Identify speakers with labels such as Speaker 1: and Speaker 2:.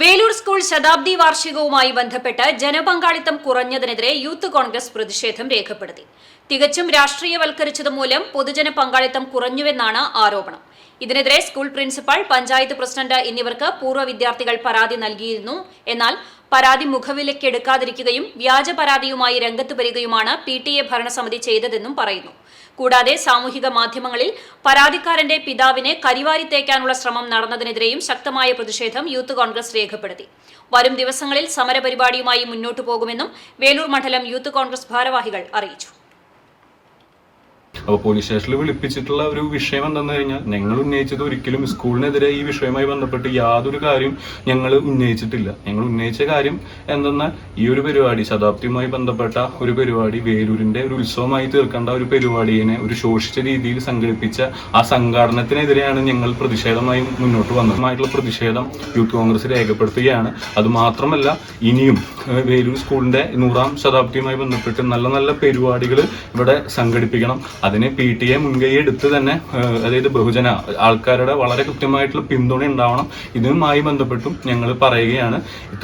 Speaker 1: Velur school ശതാബ്ദി വാർഷികവുമായി ബന്ധപ്പെട്ട് ജനപങ്കാളിത്തം കുറഞ്ഞതിനെതിരെ youth Congress പ്രതിഷേധം രേഖപ്പെടുത്തി. തികച്ചും രാഷ്ട്രീയവൽക്കരിച്ചത് മൂലം പൊതുജന പങ്കാളിത്തം കുറഞ്ഞുവെന്നാണ് ആരോപണം. ഇതിനെതിരെ സ്കൂൾ പ്രിൻസിപ്പൽ പഞ്ചായത്ത് പ്രസിഡന്റ് എന്നിവർക്ക് പൂർവ വിദ്യാർത്ഥികൾ പരാതി നൽകിയിരുന്നു. എന്നാൽ പരാതി മുഖവിലക്കെടുക്കാതിരിക്കുകയും വ്യാജ പരാതിയുമായി രംഗത്ത് വരികയുമാണ് പി ടി എ ഭരണസമിതി ചെയ്തതെന്നും പറയുന്നു. കൂടാതെ സാമൂഹിക മാധ്യമങ്ങളിൽ പരാതിക്കാരന്റെ പിതാവിനെ കരിവാരി തേക്കാനുള്ള ശ്രമം നടന്നതിനെതിരെയും ശക്തമായ പ്രതിഷേധം യൂത്ത് കോൺഗ്രസ് രേഖപ്പെടുത്തി. വരും ദിവസങ്ങളിൽ സമരപരിപാടിയുമായി മുന്നോട്ടു പോകുമെന്നും വേലൂർ മണ്ഡലം യൂത്ത് കോൺഗ്രസ് ഭാരവാഹികൾ അറിയിച്ചു.
Speaker 2: അപ്പോൾ പോലീസ് സ്റ്റേഷനിൽ വിളിപ്പിച്ചിട്ടുള്ള ഒരു വിഷയം എന്തെന്ന് കഴിഞ്ഞാൽ ഞങ്ങൾ ഉന്നയിച്ചത് ഒരിക്കലും സ്കൂളിനെതിരെ ഈ വിഷയവുമായി ബന്ധപ്പെട്ട് യാതൊരു കാര്യം ഞങ്ങൾ ഉന്നയിച്ചിട്ടില്ല. ഞങ്ങൾ ഉന്നയിച്ച കാര്യം എന്തെന്നാൽ ഈ ഒരു പരിപാടി ശതാബ്ദിയുമായി ബന്ധപ്പെട്ട ഒരു പരിപാടി വേലൂരിന്റെ ഒരു ഉത്സവമായി തീർക്കേണ്ട ഒരു പരിപാടിയെ ഒരു ശോഷിച്ച രീതിയിൽ സംഘടിപ്പിച്ച ആ സംഘാടനത്തിനെതിരെയാണ് ഞങ്ങൾ പ്രതിഷേധമായി മുന്നോട്ട് വന്നതുമായിട്ടുള്ള പ്രതിഷേധം യൂത്ത് കോൺഗ്രസ് രേഖപ്പെടുത്തുകയാണ്. അതുമാത്രമല്ല ഇനിയും വേലൂർ സ്കൂളിന്റെ നൂറാം ശതാബ്ദിയുമായി ബന്ധപ്പെട്ട് നല്ല നല്ല പരിപാടികൾ ഇവിടെ സംഘടിപ്പിക്കണം. അതിന് പി ടി എ മുൻകൈ എടുത്ത് തന്നെ അതായത് ബഹുജന ആൾക്കാരുടെ വളരെ കൃത്യമായിട്ടുള്ള പിന്തുണ ഉണ്ടാവണം. ഇതുമായി ബന്ധപ്പെട്ടും ഞങ്ങൾ പറയുകയാണ്.